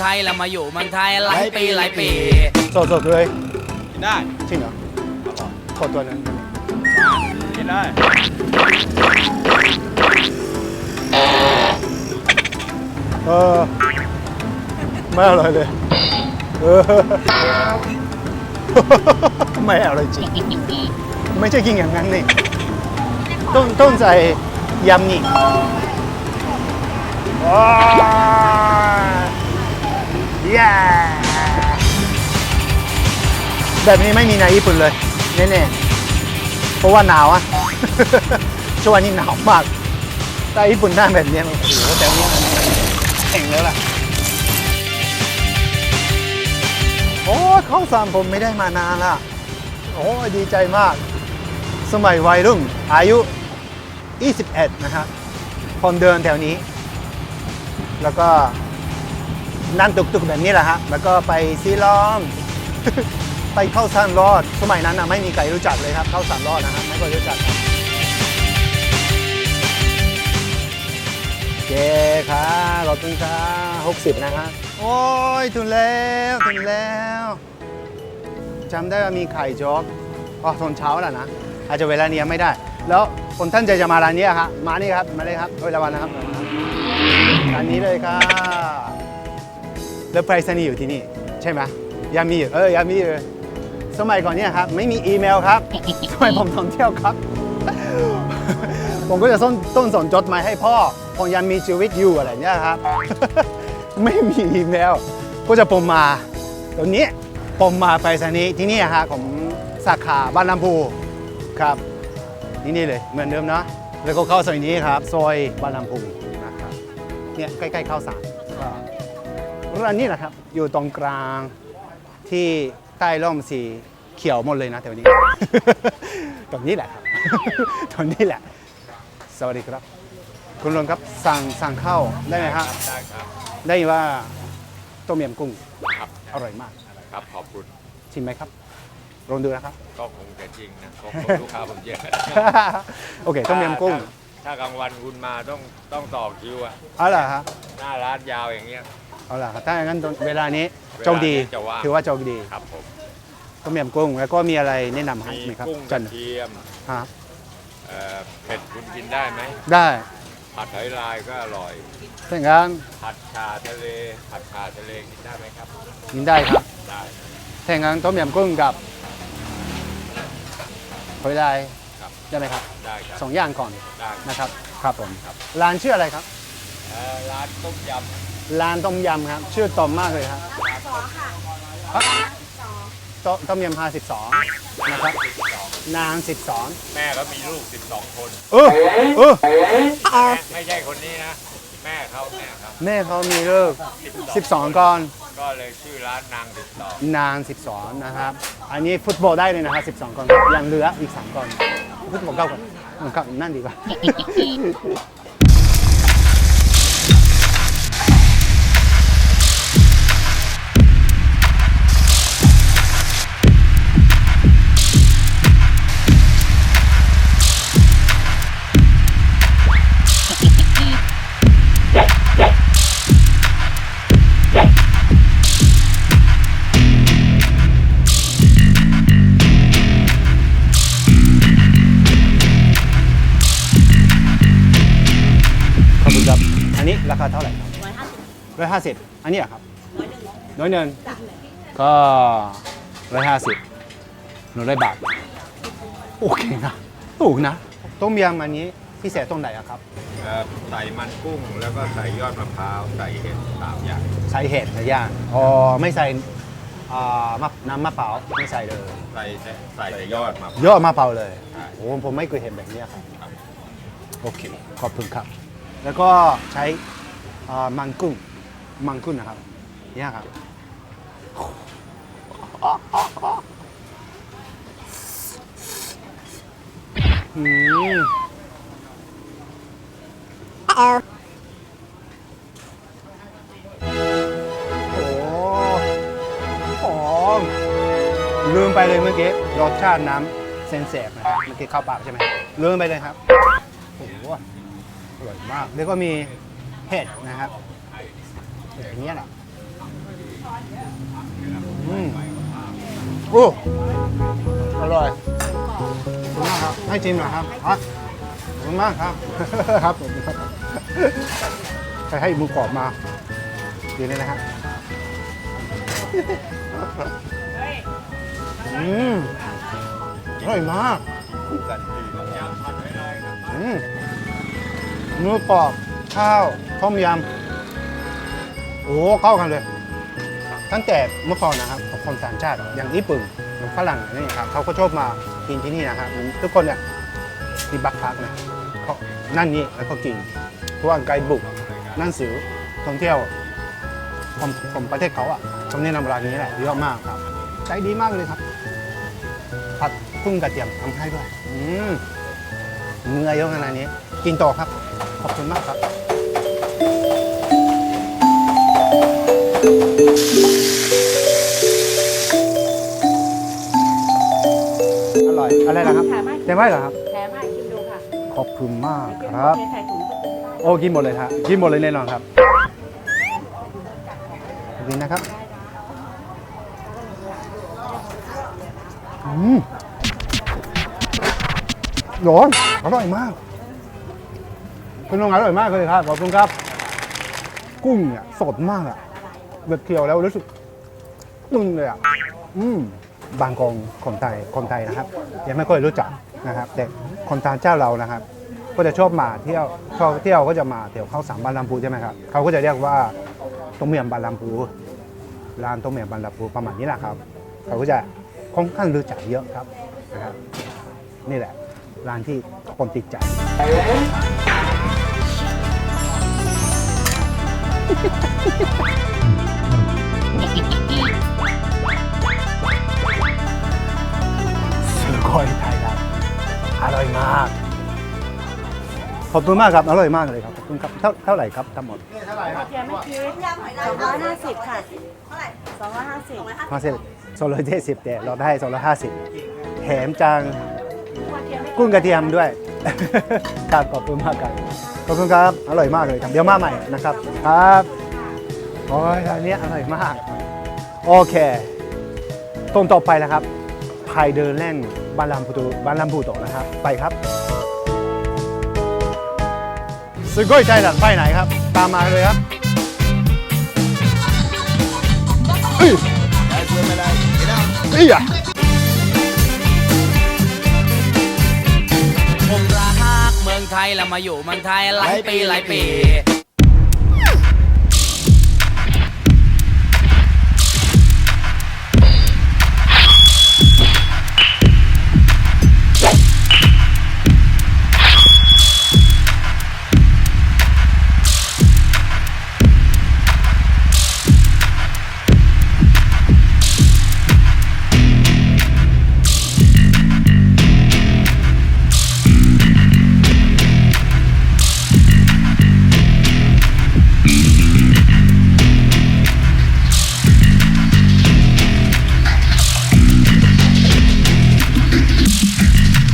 ไทยแล้วมาอยู่เมืองไทยหลายปีหลายปี สดสดๆเลยกินได้จริงเหรอขอตัวนั้นกินได้เออไม่อร่อยเลยเออไม่อร่อยจริง ไม่ใช่กินอย่างนั้นนี่ต้องต้องใส่ยำนี่ว้าว แบบนี้ไม่มีในญี่ปุ่นเลยแน่ๆเพราะว่าหนาวอะ ช่วงนี้หนาวมากถ้าญี่ปุ่นหน้าแบบนี้โอ้โหแต่นี้แข็งแล้วล่ะ โอ้ข้าวสารผมไม่ได้มานานละโอ้ดีใจมาก สมัยวัยรุ่นอายุ 21 นะครับผมเดินแถวนี้ แล้วก็นั่งตุกๆแบบนี้แหละฮะแล้วก็ไปซีล้อม ไปเข้าสานรอด สมัยนั้นนะไม่มีใครรู้จักเลยครับเข้าสานรอดนะครับไม่ค่อยรู้จักครับเจ๊ครับขอบคุณครับหกสิบนะฮะโอ้ยถึงแล้วถึงแล้วจำได้ว่ามีไข่จ๊กอ๋อตอนเช้าแล้วนะ อาจจะเวลานี้ยไม่ได้ แล้วคนท่านใจจะมาร้านนี้ครับมานี่ครับ มาเลยครับเฮ้ยระวังนะครับร้านนี้เลยครับแล้วไปรษณีย์อยู่ที่นี่ ใช่ไหมยังมีอยู่เออยังมีอยู่ สมัยก่อนเนี่ยครับไม่มีอีเมลครับ สมัยผมท่องเที่ยวครับ ผมก็จะต้นต้นส่งจดหมายให้พ่อผมยังมีชีวิตอยู่อะไรเนี่ยครับ ไม่มีอีเมล ก็จะผมมาตอนนี้ผมมาไปสนีที่นี่ครับผมสาขาบ้านลำพูครับที่นี่เลยเหมือนเดิมเนาะแล้วก็เข้าซอยนี้ครับซอยบ้านลำพูนะครับเนี่ยใกล้ๆข้าวสารร้านนี้แหละครับ อยู่ตรงกลางที่ใต้ร่มสี เขียวหมดเลยนะแถวนี้ ตรงนี้แหละครับ ตรงนี้แหละ สวัสดีครับ คุณลุงครับสั่งสั่งข้าวได้ไหมครับ ได้ครับ ได้ยินว่าต้มยำกุ้งครับอร่อยมาก ครับขอบคุณ ชิมไหมครับลองดูนะครับ ก็คงจะจริงนะเพราะลูกค้าผมเยอะโอเคต้มยำกุ้งถ้าถ้ากลางวันคุณมาต้องต้องต่อคิวอะเอาล่ะฮะหน้าร้านยาวอย่างเงี้ยเอาล่ะถ้าอย่างนั้นเวลานี้เวลานี้โชคดีจะว่างถือว่าโชคดี ครับผม ต้มยำกุ้งแล้วก็มีอะไรแนะนำให้มีไหมครับกุ้งกจัระนเทียมฮะเอ่อเผ็ดคุณกินได้ไหมได้ผัดหอยลายก็อร่อย ถ้าอย่างนั้นผัดชาทะเล ผัดชาทะเลกินได้ไหมครับกินได้ครับได้ถ้าอย่างนั้นต้มยำกุ้งกับหอยลายครับได้ไหมครับได้ครับสองอย่างก่อนได้นะครับ ครับผมครับร้านชื่ออะไรครับ เอ่อร้านต้มยร้านต้มยำครับ ชื่อตอมมากเลยครับฮะ โตต้มยำพาสิบสองนะครับำนางสิบสองแม่ก็มีลูก 12 คน เออเออแม่ไม่ใช่คนนี้นะ แม่เขาแม่เขาแม่เขามีเลิก12 ก่อน ก็เลยชื่อร้านนางนาง 12 นะครับ อันนี้ฟุตบอลได้เลยนะครับ 12 ก่อนยังเหลืออีก 3 ก่อนฟุตบอลเก้าก่อนอืมครับนั่นดีกว่า อยห้าสิบอันนี้อะครับน้อยเนินก็ร้อยห้าสิบหนึ่งร้อยบาทโอเคนะถูกนะต้มยำอันนี้พิเศษตรงไหนอะครับ12เอ่อใส่มันกุ้งแล้วก็ใส่ยอดมะพร้าวใส่เห็ดสามอย่างใส่เห็ดนะย่างอ๋อไม่ใส่อ่ามะน้ำมะพร้าวไม่ใส่เลยใส่แต่ใส่แต่ยอดมะพร้าวเยอะมะพร้าวเลยใช่โอ้ผมไม่เคยเห็นแบบนี้ครับโอเคขอบคุณครับ แล้วก็ใช้อ่ามันกุ้ง มันกุ้งนะครับเนี่ยครับอืมโอ้หอมลืมไปเลยเมื่อกี้รสชาติน้ำเซนเซฟนะครับเมื่อกี้เข้าปากใช่ไหมลืมไปเลยครับโอ้โหอร่อยมาก แล้วก็มีเห็ดนะครับ อย่างเงี้ยแหละอืมโอ้อร่อยขอบคุณมากครับ ให้ชิมหน่อยครับอะขอบคุณมากครับ ครับผมครับใครให้หมูกรอบมาดีเลยนะฮะอืมอร่อยมากกันทีกับยำผัดไว้เลยครับอืมหมูกรอบข้าวต้มยำ โอ้เข้ากันเลย ตั้งแต่เมื่อก่อนนะครับของคนต่างชาติอย่างญี่ปุ่นอย่างฝรั่งนี่ครับเขาก็ชอบมากินที่นี่นะครับทุกคนเนี่ยที่บักพักนะเขานั่นนี่แล้วก็กินเพราะว่าไกด์บุ๊กนั่นสือท่องเที่ยวของของประเทศเขาอะเขาแนะนำร้านนี้แหละเยอะมากครับใจดีมากเลยครับผัดกุ้งกระเทียมทำให้ด้วยอืมเนื้อเยอะขนาดนี้ กินต่อครับ ขอบคุณมากครับ อร่อยอะไรนะครับแถมให้เต็มไหมเหรอครับ แถมให้ชิมดูค่ะขอบคุณมากเดี๋ยวครับเทใส่ถุงก็กินได้โอ้กินหมดเลยครับกินหมดเลยแน่นอนครับขอบคุณนะครับอืมร้อนอร่อยมากคุณลุงอร่อยมากเลยครับขอบคุณครับ กุ้งเนี่ยสดมากอะ แบบเคียวแล้วรู้สึกนุ่มเลยอะอืมบางกองคนไทยคนไทยนะครับ ยังไม่ค่อยรู้จักนะครับ แต่คนต่างเจ้าเรานะครับ ก็จะชอบมาเที่ยวชอบเที่ยวก็จะมาเที่ยวเข้าสามบานลำพูใช่ไหมครับเขาก็จะเรียกว่าต้มยำบานลำพูร้านต้มยำบานลำพูประมาณนี้แหละครับ เขาก็จะค่อนข้างรู้จักเยอะครับนะครับ นี่แหละร้านที่คนติดใจ คอยไทยครับอร่อยมาก ขอบคุณมากครับ อร่อยมากเลยครับ ขอบคุณครับ เท่าเท่าไหร่ครับทั้งหมดเท่าไหร่ครับแกไม่คิดยำหอยลายสองร้อยห้าสิบค่ะเท่าไหร่สองร้อยห้าสิบห้าสิบสองร้อยเจ็ดสิบแต่เราได้สองร้อยห้าสิบแถมจังกุ้งกระเทียมด้วย ครับขอบคุณมากครับ ขอบคุณครับ อร่อยมากเลยครับ เดี๋ยวมาใหม่นะครับ ครับโอ้ยอันนี้อร่อยมาก โอเคตรงต่อไปแล้วครับ รเดินเล่นบ้านลำพูโตบานลำพูโตนะครับ ไปครับสุโกยไทยลัดไปไหนครับ ตามมาเลยครับเอ้ยเอ้ยอะผมรักเมืองไทยแล้วมาอยู่เมืองไทยหลายปีหลายปี